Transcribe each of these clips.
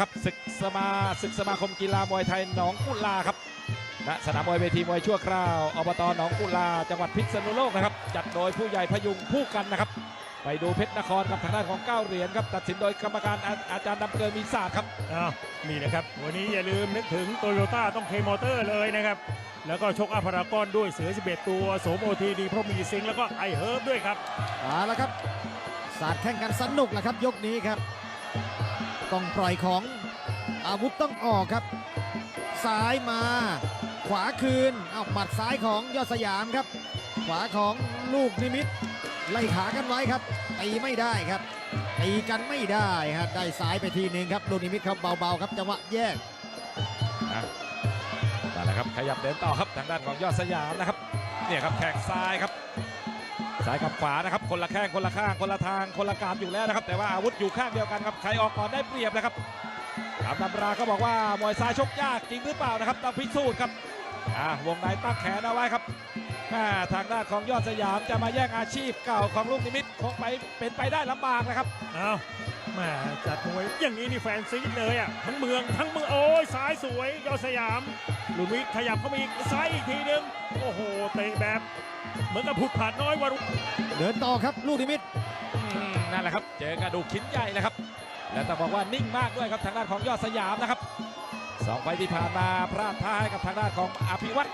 ครับศึกสมาศึกสมาคมกีฬามวยไทยหนองกุลาครับณสนามมวยเวทีมวยชั่วคราวอบตหนองกุลาจังหวัดพิษณุโลกนะครับ จัดโดยผู้ใหญ่พยุงผู้กันนะครับ ไปดูเพชรนครกับทางด้านของเก้าเหรียญครับ ตัดสินโดยกรรมการอาอาจารย์ดำเกินมีศาสตร์ครับอ้าวนี่นะครับ วันนี้อย่าลืมนึกถึงโตโยต้าต้องเคมอเตอร์เลยนะครับ แล้วก็ชกอัพารากอนด้วยเสือ 11 ตัวโสมโอทีดีเพราะมีซิงค์แล้วก็ไอเฮิร์บด้วยครับเอาละครับ สาดแข่งกันสนุกแหละครับยกนี้ครับ ต้องปล่อยของอาวุธต้องออกครับ ซ้ายมา ขวาคืนเอาหมัดซ้ายของยอดสยามครับ ขวาของลูกนิมิต ไล่ขากันไว้ครับตีไม่ได้ครับตีกันไม่ได้ครับได้ซ้ายไปทีหนึ่งครับ ลูกนิมิตครับเบาๆครับจังหวะแยกนั่นแหละครับขยับเดินต่อครับทางด้านของยอดสยามนะครับเนี่ยครับแข้งซ้ายครับ ซ้ายกับขวานะครับ คนละแข้งคนละข้างคนละทางคนละกามอยู่แล้วนะครับ แต่ว่าอาวุธอยู่ข้างเดียวกันครับใครออกก่อนได้เปรียบนะครับตามตำราเขาบอกว่ามวยซ้ายชกยากจริงหรือเปล่านะครับต้องพิสูจน์ครับอ่าวงในตั้งแขนเอาไว้ครับแม่ทางด้านของยอดสยามจะมาแย่งอาชีพเก่าของลูกนิมิตคงไปเป็นไปได้ลำบากนะครับเอาแม่จัดมวยอย่างนี้นี่แฟนซีดเลยอะทั้งเมืองทั้งเมืองโอ้ยซ้ายสวยยอดสยามลุนวิทย์ขยับเข้ามาอีกซ้ายอีกทีหนึงโอ้โหเตะแบบ เหมือนกับผุดผ่านน้อยวารุเดินต่อครับลูกนิมิตอืมนั่นแหละครับ เจอกระดูกชิ้นใหญ่เลยครับ และต้องบอกว่านิ่งมากด้วยครับทางด้านของยอดสยามนะครับสองไฟล์ที่ผ่านมาพลาดท่าให้กับทางด้านของอภิวัตร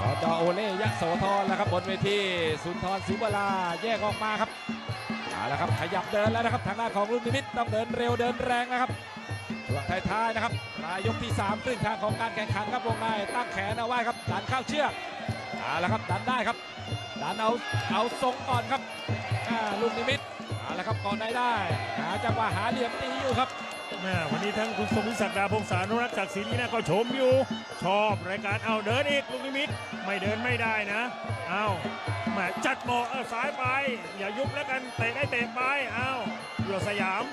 สจโอเล่ยะโสธรแล้วครับบนเวทีสุนทรศรีวราแยกออกมาครับเอาละครับขยับเดินแล้วนะครับทางด้านของรุ่นนิมิตต้องเดินเร็วเดินแรงนะครับช่วงท้ายๆนะครับปลายยกที่3ครึ่งทางของการแข่งขันครับวงในตั้งแขนเอาไว้ครับดันเข้าเชือก เอาละครับดันได้ครับดันเอาเอาทรงก่อนครับอ่าลูกนิมิตเอาละครับก่อนได้ได้ หาจังหวะหาเหลี่ยมตีอยู่ครับแม่วันนี้ทั้งคุณสมวิศักดาพงศานุรักษ์จากศรีนี่นะก็ชมอยู่ ชอบรายการเอาเดินอีกลูกนิมิตไม่เดินไม่ได้นะเอาแหม่จัดหมาะเอาซ้ายไป อย่ายุบแล้วกันเตะได้เตะไปเอายอสยาม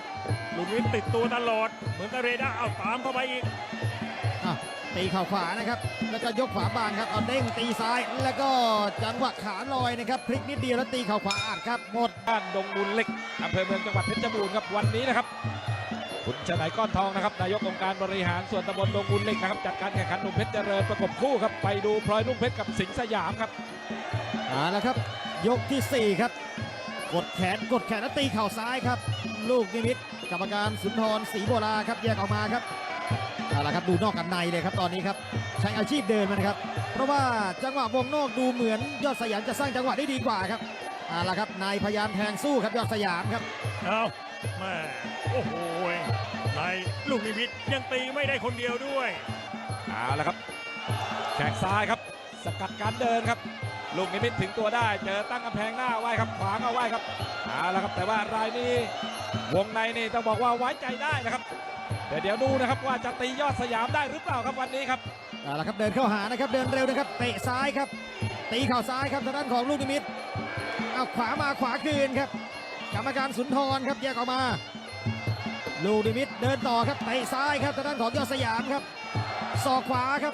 ลูกนิมิตติดตัวตลอดเหมือนกับเรดาร์เอาตามเข้าไปอีก ตีเข่าขวานะครับ แล้วก็ยกขวาบางครับเอาเด้งตีซ้าย แล้วก็จังหวะขาลอยนะครับพลิกนิดเดียวแล้วตีเข่าขวาอัดครับหมดบ้านดงบุญเล็กอำเภอเมืองจังหวัดเพชรบูรณ์ครับวันนี้นะครับคุณชนายก้อนทองนะครับนายกองค์การบริหารส่วนตำบลดงบุญเล็กนะครับจัดการแข่งขันหนุ่มเพชรเจริญประกบคู่ครับไปดูพลอยนุ่งเพชรกับสิงห์สยามครับเอาละครับ ยกทีสี่ 4 ครับ กดแขนกดแขนแล้วตีเข่าซ้ายครับ ลูกนิมิตกรรมการสุนทรศรีโบราครับแยกออกมาครับ เอาละครับดูนอกกันในเลยครับตอนนี้ครับใช้อาชีพเดินมันนะครับ เพราะว่าจังหวะวงนอกดูเหมือนยอดสยามจะสร้างจังหวะได้ดีกว่าครับเอาละครับนายพยายามแทงสู้ครับยอดสยามครับเอาแม่โอ้โหในลูกนิมิตยังตีไม่ได้คนเดียวด้วยเอาละครับแข้งซ้ายครับ สกัดการเดินครับ ลูกนิมิตถึงตัวได้ เจอตั้งกำแพงหน้าไว้ครับขวางเอาไว้ครับเอาละครับแต่ว่ารายนี้วงในนี่ต้องบอกว่าไว้ใจได้นะครับ เดี๋ยวเดี๋ยวดูนะครับว่าจะตียอดสยามได้หรือเปล่าครับวันนี้ครับเอาละครับเดินเข้าหานะครับเดินเร็วนะครับเตะซ้ายครับ ตีเข่าซ้ายครับทางด้านของลูกนิมิตเอาขวามาขวาคืนครับกรรมการสุนทรครับแยกออกมา ลูกนิมิตเดินต่อครับเตะซ้ายครับทางด้านของยอดสยามครับศอกขวาครับ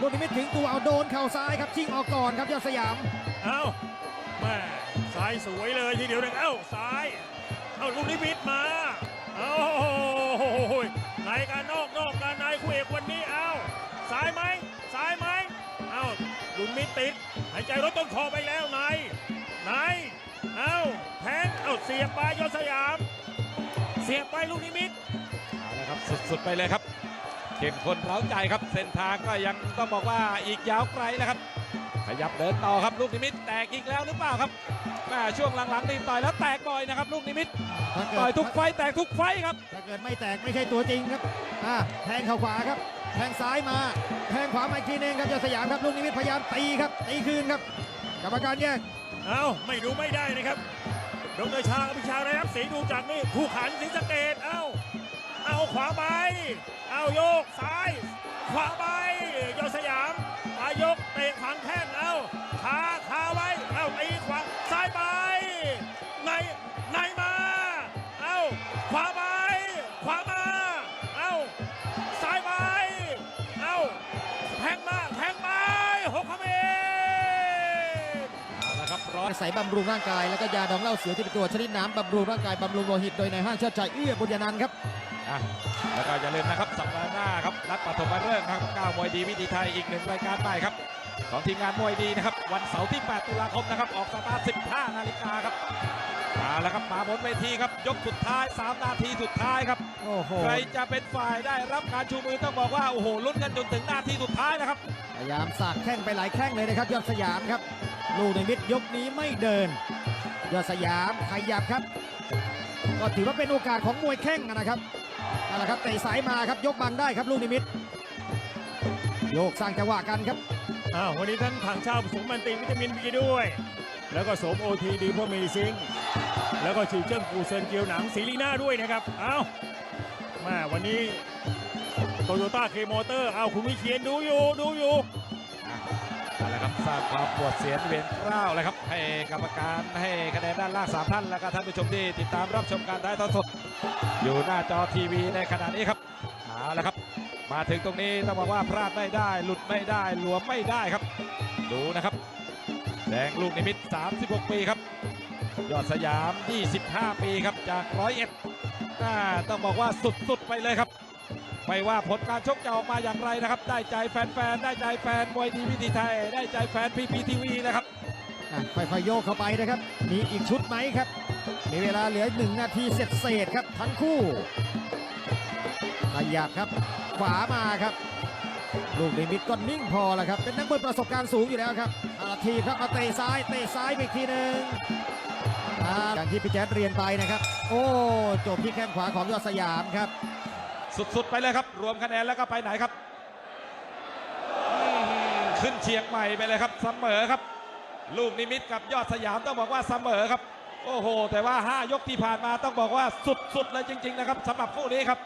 ลูกนิมิตถึงตัวเอาโดนเข่าซ้ายครับชิงออกก่อนครับยอดสยามเอาแม่ซ้ายสวยเลยทีเดียวหนึ่งเอ้าซ้ายเอาลูกนิมิตมาเอาใน การนอกนอกการในคู่เอกวันนี้เอาซ้ายไหมซ้ายไหมเอาลูกนิมิตติดหายใจรถต้นคอไปแล้วในในเอาแทงเอาเสียบไปยอดสยาม เสียบไปลูกนิมิตเอาละครับสุดๆไปเลยครับเข้มข้นเร้าใจครับ เส้นทางก็ยังต้องบอกว่าอีกยาวไกลนะครับ ขยับเดินต่อครับลูกนิมิตแตกอีกแล้วหรือเปล่าครับ แม่ช่วงหลังๆนี่ต่อยแล้วแตกบ่อยนะครับลูกนิมิตถ้าเกิต่อยดทุกไฟต์แตกทุกไฟต์ครับ ถ้าเกิดไม่แตกไม่ใช่ตัวจริงครับอ่าแทงเข่าขวาครับ แทงซ้ายมา แทงขวามาอีกทีหนึงครับยอดสยามครับลูกนิมิตพยายามตีครับตีคืนครับกรรมการแยกเอาไม่ดูไม่ได้นะครับ ดรชาอภิชาไรครับสีดูจากนี่คู่ขันศรีสะเกดเอาเอาขวาไป เอาโยกซ้าย ขวาไปยอดสยามมายกเตะฝังแข้ง ละครับร้อยอาศัยบำรุงร่างกาย แล้วก็ยาดองเหล้าเสือที่เป็นตัวชนิดน้ำบำรุงร่างกายบำรุงโลหิตโดยในายห้างเชิดชัยเอื้อบุญยนันท์ครับอ่อะแล้วก็อย่าลืมนะครับสัปดาห์หน้าครับนัดปฐมฤกษ์นะครับก้าวมวยดีวิธีไทยอีกหนึ่งรายการใหม่ครับของทีมงานมวยดีนะครับวันเสาร์ที่ 8 ตุลาคมนะครับออกสตาร์ท15 นาฬิกาครับมาแล้วครับมาบนเวทีครับยกสุดท้าย 3 นาทีสุดท้ายครับโอ้โหใครจะเป็นฝ่ายได้รับการชูมือต้องบอกว่าโอ้โหลุ้นกันจนถึงนาทีสุดท้ายนะครับพยายามสาดแข้งไปหลายแข้งเลยนะครับยอดสยามครับ ลูกในมิตรยกนี้ไม่เดิน ยอดสยามขยับครับ ก็ถือว่าเป็นโอกาสของมวยแข้งนะครับนั่นแหละครับเตะสายมาครับยกบังได้ครับลูกนิมิตโยกสร้างจังหวะกันครับอ้าววันนี้ท่านถังเช่าผสมมันติวิตามินบีด้วย แล้วก็สมโอทีดีพวกมีซิงแล้วก็ฉีดเจิ้งกูเซินเกียวหนังสีลีน่าด้วยนะครับเอ้ามาวันนี้โตโยต้าเคมอเตอร์เอาคุณวิเชียนดูอยู่ดูอยู่ สร้างความปวดเสียนเวียนกล้าวเลยครับ ให้กรรมการให้คะแนนด้านล่างสามท่านแล้วก็ท่านผู้ชมที่ติดตามรับชมการถ่ายทอดสด อยู่หน้าจอทีวีในขณะนี้ครับเอาละครับ มาถึงตรงนี้ต้องบอกว่าพลาดไม่ได้ หลุดไม่ได้หลวมไม่ได้ครับ ดูนะครับแดงลูกนิมิต 36 ปีครับ ยอดสยาม 25 ปีครับจากร้อยเอ็ดต้องบอกว่าสุดๆไปเลยครับ ไม่ว่าผลการชกจะออกมาอย่างไรนะครับ ได้ใจแฟนๆ ได้ใจแฟนมวยดีวิธีไทย ได้ใจแฟนพีพีทีวีนะครับอะค่อยๆโยกเข้าไปนะครับ มีอีกชุดไหมครับ มีเวลาเหลือหนึ่งนาทีเสร็จเศษครับทั้งคู่ขยับครับ ขวามาครับ ลูกนิมิตก็นิ่งพอแล้วครับ เป็นนักมวยประสบการณ์สูงอยู่แล้วครับอาทีครับมาเตะซ้าย เตะซ้ายอีกทีหนึ่งอ่าอย่างที่พี่แจ๊ดเรียนไปนะครับ โอ้ จบที่แข้งขวาของยอดสยามครับ สุดๆ ไปเลยครับ รวมคะแนนแล้วก็ไปไหนครับ ขึ้นเชียงใหม่ไปเลยครับเสมอครับ ลูกนิมิตกับยอดสยามต้องบอกว่าเสมอครับ โอ้โห แต่ว่า 5 ยกที่ผ่านมาต้องบอกว่าสุดๆเลยจริง ๆ นะครับสำหรับคู่นี้ครับ